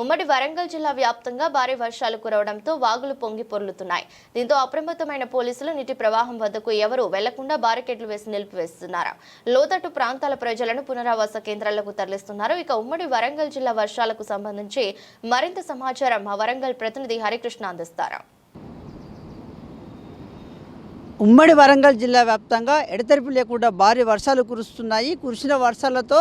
ఉమ్మడి వరంగల్ జిల్లా వ్యాప్తంగా భారీ వర్షాలు కురవడంతో వాగులు పొంగి పొర్లుతున్నాయి. దీంతో అప్రమత్తమైన పోలీసులు నీటి ప్రవాహం వద్దకు ఎవరూ వెళ్ళకుండా బారికేడ్లు వేసి నిలిపివేస్తున్నారు. లోతట్టు ప్రాంతాల ప్రజలను పునరావాస కేంద్రాలకు తరలిస్తున్నారు. ఇక ఉమ్మడి వరంగల్ జిల్లా వర్షాలకు సంబంధించి మరింత సమాచారం మా వరంగల్ ప్రతినిధి హరికృష్ణ అందిస్తారు. ఉమ్మడి వరంగల్ జిల్లా వ్యాప్తంగా ఎడతెరిపి లేకుండా భారీ వర్షాలు కురుస్తున్నాయి. కురిసిన వర్షాలతో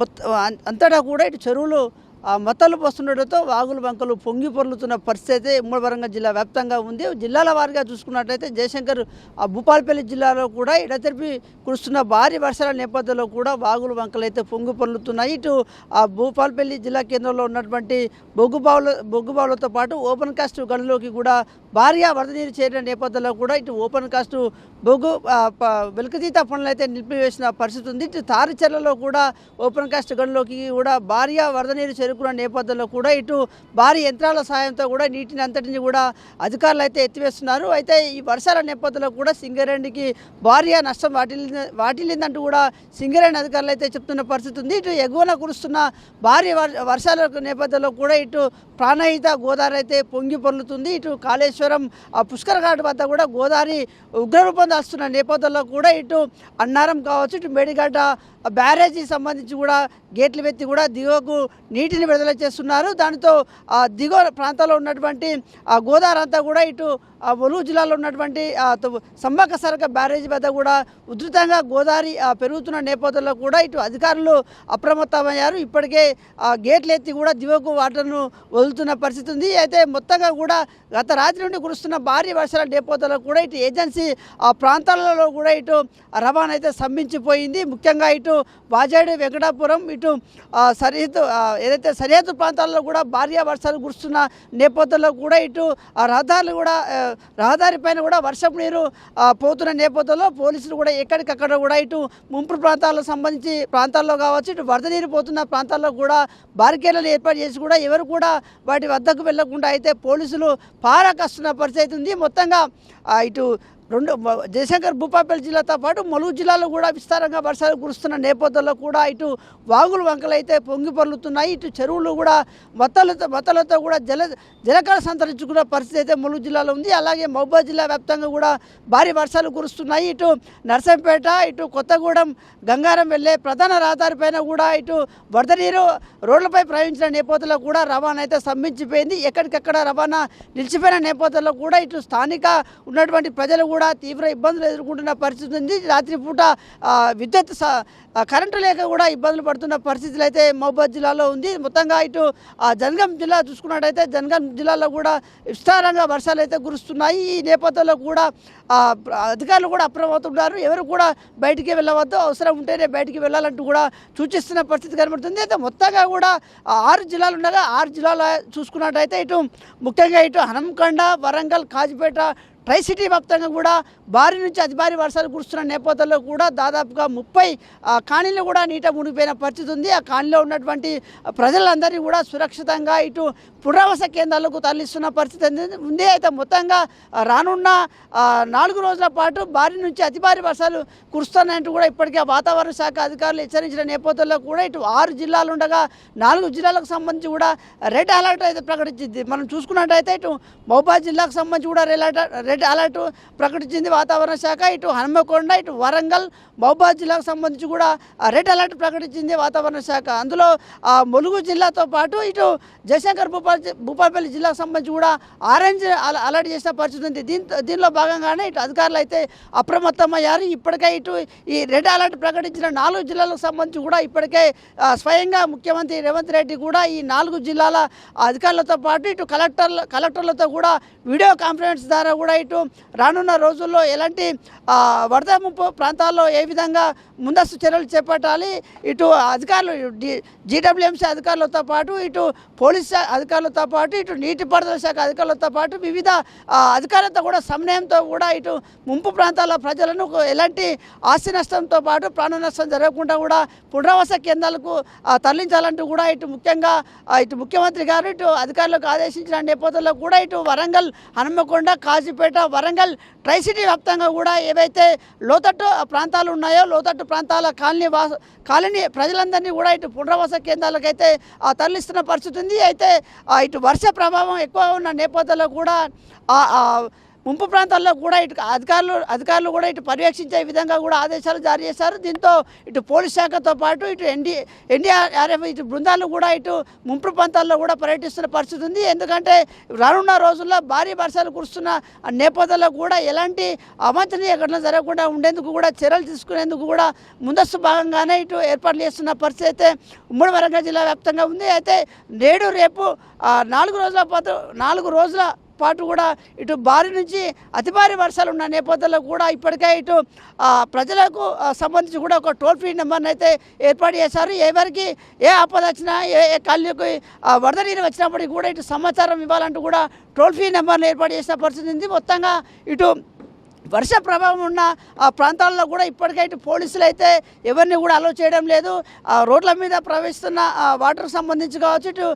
మొత్తం అంతటా కూడా ఇటు చెరువులు ఆ, మొత్తలు పోస్తుండటంతో వాగులు వంకలు పొంగి పొర్లుతున్న పరిస్థితి అయితే ఉమ్మడివరంగల్ జిల్లా వ్యాప్తంగా ఉంది. జిల్లాల వారిగా చూసుకున్నట్లయితే జయశంకర్ ఆ భూపాలపల్లి జిల్లాలో కూడా ఎడతెరిపి కురుస్తున్న భారీ వర్షాల నేపథ్యంలో కూడా వాగులు బంకలు అయితే పొంగి పొర్లుతున్నాయి. ఇటు ఆ భూపాలపల్లి జిల్లా కేంద్రంలో ఉన్నటువంటి బొగ్గుబావుల బొగ్గుబావులతో పాటు ఓపెన్ కాస్ట్ గనులోకి కూడా భారీగా వరద నీరు చేరిన నేపథ్యంలో కూడా ఇటు ఓపెన్ కాస్ట్ బొగ్గు వెలుకతీత ప- పనులు అయితే నిలిపివేసిన పరిస్థితి ఉంది. ఇటు తారిచెర్లలో కూడా ఓపెన్ కాస్ట్ గనులోకి కూడా భారీగా వరద నీరు చేరు చేరుకున్న నేపథ్యంలో కూడా ఇటు భారీ యంత్రాల సాయంతో కూడా నీటిని అంతటిని కూడా అధికారులు అయితే ఎత్తివేస్తున్నారు. అయితే ఈ వర్షాల నేపథ్యంలో కూడా సింగరేణికి భారీగా నష్టం వాటిల్లి వాటిల్లిందంటూ కూడా సింగరేణి అధికారులు అయితే చెప్తున్న పరిస్థితి ఉంది. ఇటు ఎగువన కురుస్తున్న భారీ వర్షాల నేపథ్యంలో కూడా ఇటు ప్రాణహిత గోదావరి అయితే పొంగి పొర్లుతుంది. ఇటు కాళేశ్వరం ఆ పుష్కర ఘాట్ వద్ద కూడా గోదావరి ఉగ్రరూపం దాస్తున్న నేపథ్యంలో కూడా ఇటు అన్నారం కావచ్చు ఇటు మేడిగడ్డ బ్యారేజీ సంబంధించి కూడా గేట్లు పెట్టి కూడా దిగువకు నీటిని విడుదల చేస్తున్నారు. దానితో ఆ దిగువ ప్రాంతాల్లో ఉన్నటువంటి ఆ గోదావరి అంతా కూడా ఇటు ఆ జిల్లాలో ఉన్నటువంటి త- సమ్మక్క సరక బ్యారేజీ వద్ద కూడా ఉధృతంగా గోదావరి పెరుగుతున్న నేపథ్యంలో కూడా ఇటు అధికారులు అప్రమత్తమయ్యారు. ఇప్పటికే ఆ గేట్లు ఎత్తి కూడా దిగువకు వాటర్ను వదులుతున్న పరిస్థితి ఉంది. అయితే మొత్తంగా కూడా గత రాత్రి నుండి కురుస్తున్న భారీ వర్షాల నేపథ్యంలో కూడా ఇటు ఏజెన్సీ ఆ ప్రాంతాలలో కూడా ఇటు రవాణా అయితే స్తంభించిపోయింది. ముఖ్యంగా ఇటు బాజాడు వెంకటాపురం ఇటు ఆ, సరిహద్దు ఏదైతే సరిహద్దు ప్రాంతాల్లో కూడా భారీ వర్షాలు కురుస్తున్న నేపథ్యంలో కూడా ఇటు ఆ రహదారులు కూడా రహదారి పైన కూడా వర్షపు నీరు పోతున్న నేపథ్యంలో పోలీసులు కూడా ఎక్కడికక్కడ కూడా ఇటు ముంపు ప్రాంతాలకు సంబంధించి ప్రాంతాల్లో కావచ్చు ఇటు వరద నీరు పోతున్న ప్రాంతాల్లో కూడా బారికేడ్లను ఏర్పాటు చేసి కూడా ఎవరు కూడా వాటి వద్దకు వెళ్ళకుండా అయితే పోలీసులు పారా కస్తున్న పరిస్థితి ఉంది. మొత్తంగా ఇటు రెండు జయశంకర్ భూపాపల్లి జిల్లాతో పాటు ములుగు జిల్లాలో కూడా విస్తారంగా వర్షాలు కురుస్తున్న నేపథ్యంలో కూడా ఇటు వాగులు వంకలైతే పొంగి పొర్లుతున్నాయి. ఇటు చెరువులు కూడా మతలతో మతలతో కూడా జల జలకళ సంతరించుకున్న పరిస్థితి అయితే ములుగు జిల్లాలో ఉంది. అలాగే మహబూబాద్ జిల్లా వ్యాప్తంగా కూడా భారీ వర్షాలు కురుస్తున్నాయి. ఇటు నర్సంపేట ఇటు కొత్తగూడెం గంగారం వెళ్ళే ప్రధాన రహదారిపైన కూడా ఇటు వరద నీరు రోడ్లపై ప్రవహించిన నేపథ్యంలో కూడా రవాణా అయితే స్తంభించిపోయింది. ఎక్కడికక్కడ రవాణా నిలిచిపోయిన నేపథ్యంలో కూడా ఇటు స్థానిక ఉన్నటువంటి ప్రజలు కూడా కూడా తీవ్ర ఇబ్బందులు ఎదుర్కొంటున్న పరిస్థితి ఉంది. రాత్రిపూట విద్యుత్ స- కరెంటు లేక కూడా ఇబ్బందులు పడుతున్న పరిస్థితులు అయితే మహబూబాద్ జిల్లాలో ఉంది. మొత్తంగా ఇటు ఆ, జనగాం జిల్లా చూసుకున్నట్టయితే జనగాం జిల్లాలో కూడా విస్తారంగా వర్షాలు అయితే కురుస్తున్నాయి. ఈ నేపథ్యంలో కూడా అధికారులు కూడా అప్రమవుతున్నారు ఎవరు కూడా బయటికి వెళ్ళవద్దు. అవసరం ఉంటేనే బయటికి వెళ్ళాలంటూ కూడా సూచిస్తున్న పరిస్థితి కనబడుతుంది. అయితే మొత్తంగా కూడా ఆరు జిల్లాలు ఉండగా ఆరు జిల్లాలు చూసుకున్నట్టయితే ఇటు ముఖ్యంగా ఇటు హనంకొండ వరంగల్ కాజిపేట ట్రైసిటీ వ్యాప్తంగా కూడా భారీ నుంచి అతి భారీ వర్షాలు కురుస్తున్న నేపథ్యంలో కూడా దాదాపుగా ముప్పై ఆ, కూడా నీట మునిగిపోయిన పరిస్థితి ఉంది. ఆ కాణిలో ఉన్నటువంటి ప్రజలందరినీ కూడా సురక్షితంగా ఇటు పునరావాస కేంద్రాలకు తరలిస్తున్న పరిస్థితి ఉంది- అయితే మొత్తంగా రానున్న నాలుగు రోజుల పాటు భారీ నుంచి అతి భారీ వర్షాలు కురుస్తున్నాయంటూ కూడా ఇప్పటికే వాతావరణ శాఖ అధికారులు హెచ్చరించిన నేపథ్యంలో కూడా ఇటు ఆరు జిల్లాలు ఉండగా నాలుగు జిల్లాలకు సంబంధించి కూడా రెడ్ అలర్ట్ అయితే ప్రకటించింది. మనం చూసుకున్నట్టయితే ఇటు మహబాద్ జిల్లాకు సంబంధించి కూడా red alert red red alert ప్రకటించింది వాతావరణ శాఖ ఇటు హనుమకొండ ఇటు వరంగల్ మహబాద్ జిల్లాకు సంబంధించి కూడా రెడ్ అలర్ట్ ప్రకటించింది వాతావరణ శాఖ. అందులో ములుగు జిల్లాతో పాటు ఇటు జయశంకర్ భూపాల్ భూపాలపల్లి జిల్లాకు సంబంధించి కూడా ఆరెంజ్ అల- అలర్ట్ చేసిన పరిస్థితి ఉంది. దీంతో దీనిలో భాగంగానే ఇటు అధికారులు అయితే అప్రమత్తమయ్యారు. ఇప్పటికే ఇటు ఈ రెడ్ అలర్ట్ ప్రకటించిన నాలుగు జిల్లాలకు సంబంధించి కూడా ఇప్పటికే స్వయంగా ముఖ్యమంత్రి రేవంత్ రెడ్డి కూడా ఈ నాలుగు జిల్లాల అధికారులతో పాటు ఇటు కలెక్టర్ల కలెక్టర్లతో కూడా వీడియో కాన్ఫరెన్స్ ద్వారా కూడా ఇటు ఇటు రానున్న రోజుల్లో ఎలాంటి వరద ముప్పు ప్రాంతాల్లో ఏ విధంగా ముందస్తు చర్యలు చేపట్టాలి? ఇటు అధికారులు జీడబ్ల్యూఎంసీ అధికారులతో పాటు ఇటు పోలీస్ అధికారులతో పాటు ఇటు నీటిపారుదల శాఖ అధికారులతో పాటు వివిధ అధికారులతో కూడా సమన్వయంతో కూడా ఇటు ముంపు ప్రాంతాల ప్రజలను ఎలాంటి ఆస్తి నష్టంతో పాటు ప్రాణ నష్టం జరగకుండా కూడా పునరావాస కేంద్రాలకు తరలించాలంటూ కూడా ఇటు ముఖ్యంగా ఇటు ముఖ్యమంత్రి గారు ఇటు అధికారులకు ఆదేశించిన నేపథ్యంలో కూడా ఇటు వరంగల్ హనుమకొండ కాజీపేట అట వరంగల్ ట్రై సిటీ వ్యాప్తంగా కూడా ఏవైతే లోతట్టు ప్రాంతాలు ఉన్నాయో లోతట్టు ప్రాంతాల కాలనీ వాస కాలనీ ప్రజలందరినీ కూడా ఇటు పునరావాస కేంద్రాలకైతే ఆ, తరలిస్తున్న పరిస్థితి ఉంది. అయితే ఇటు వర్ష ప్రభావం ఎక్కువ ఉన్న నేపథ్యంలో కూడా ముంపు ప్రాంతాల్లో కూడా ఇటు అధికారులు అధికారులు కూడా ఇటు పర్యవేక్షించే విధంగా కూడా ఆదేశాలు జారీ చేశారు. దీంతో ఇటు పోలీస్ శాఖతో పాటు ఇటు ఎన్డీ ఎన్డీఆర్ఎఫ్ ఇటు బృందాలు కూడా ఇటు ముంపు ప్రాంతాల్లో కూడా పర్యటిస్తున్న పరిస్థితి ఉంది. ఎందుకంటే రానున్న రోజుల్లో భారీ వర్షాలు కురుస్తున్న నేపథ్యంలో కూడా ఎలాంటి అవాంఛనీయ ఘటనలు జరగకుండా ఉండేందుకు కూడా చర్యలు తీసుకునేందుకు కూడా ముందస్తు భాగంగానే ఇటు ఏర్పాట్లు చేస్తున్న పరిస్థితి అయితే ఉమ్మడి వరంగల్ జిల్లా వ్యాప్తంగా ఉంది. అయితే నేడు రేపు నాలుగు రోజుల పాటు నాలుగు రోజుల పాటు కూడా ఇటు భారీ నుంచి అతి భారీ వర్షాలు ఉన్న నేపథ్యంలో కూడా ఇప్పటికే ఇటు ప్రజలకు సంబంధించి కూడా ఒక టోల్ ఫ్రీ నెంబర్ని అయితే ఏర్పాటు చేశారు. ఎవరికి ఏ ఆపద వచ్చినా ఏ ఏ వరద నీరు వచ్చినప్పటికీ కూడా ఇటు సమాచారం ఇవ్వాలంటూ కూడా టోల్ ఫ్రీ నెంబర్ని ఏర్పాటు చేసిన పరిస్థితి ఉంది. మొత్తంగా ఇటు వర్ష ప్రభావం ఉన్న ఆ ప్రాంతాల్లో కూడా ఇప్పటికైతే పోలీసులు అయితే ఎవరిని కూడా అలో చేయడం లేదు. ఆ రోడ్ల మీద ప్రవహిస్తున్న ఆ వాటర్కి సంబంధించి కావచ్చు ఇటు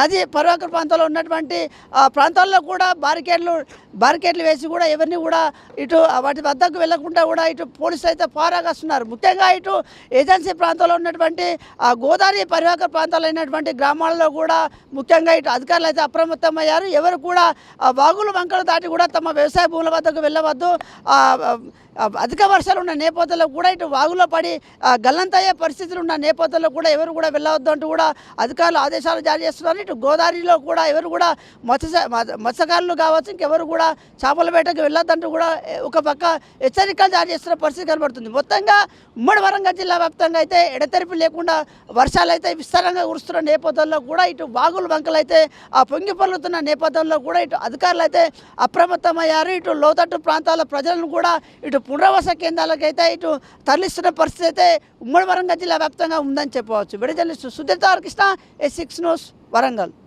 నది పరివాహక ప్రాంతంలో ఉన్నటువంటి ఆ ప్రాంతాల్లో కూడా బారికేడ్లు బారికేడ్లు వేసి కూడా ఎవరిని కూడా ఇటు వాటి వద్దకు వెళ్ళకుండా కూడా ఇటు పోలీసులు అయితే పారాగాస్తున్నారు. ముఖ్యంగా ఇటు ఏజెన్సీ ప్రాంతంలో ఉన్నటువంటి ఆ గోదావరి పరివాహక ప్రాంతాలు అయినటువంటి గ్రామాల్లో కూడా ముఖ్యంగా ఇటు అధికారులు అయితే అప్రమత్తమయ్యారు. ఎవరు కూడా ఆ వాగులు వంకలు దాటి కూడా తమ వ్యవసాయ భూముల వద్దకు వెళ్ళవద్దు. అధిక వర్షాలు ఉన్న నేపథ్యంలో కూడా ఇటు వాగులో పడి గల్లంతయ్యే పరిస్థితులు ఉన్న నేపథ్యంలో కూడా ఎవరు కూడా వెళ్ళవద్దు అంటూ కూడా అధికారులు ఆదేశాలు జారీ చేస్తున్నారు. ఇటు గోదావరిలో కూడా ఎవరు కూడా మత్స్య మత్స్యకారులు కావచ్చు ఇంకెవరు కూడా చేపల వేటకు వెళ్ళొద్దంటూ కూడా ఒక పక్క హెచ్చరికలు జారీ చేస్తున్న పరిస్థితి కనబడుతుంది. మొత్తంగా ఉమ్మడి వరంగల్ జిల్లా వ్యాప్తంగా అయితే ఎడతెరిపి లేకుండా వర్షాలు అయితే విస్తారంగా కురుస్తున్న నేపథ్యంలో కూడా ఇటు వాగులు వంకలు అయితే ఆ పొంగి పొర్లుతున్న నేపథ్యంలో కూడా ఇటు అధికారులు అయితే అప్రమత్తమయ్యారు. ఇటు లోతట్టు ప్రాంతాల ప్రజలను కూడా ఇటు పునరావాస కేంద్రాలకైతే ఇటు తరలిస్తున్న పరిస్థితి అయితే ఉమ్మడి వరంగల్ జిల్లా వ్యాప్తంగా ఉందని చెప్పవచ్చు. విడుదల Sudheer Krishna A six news Warangal.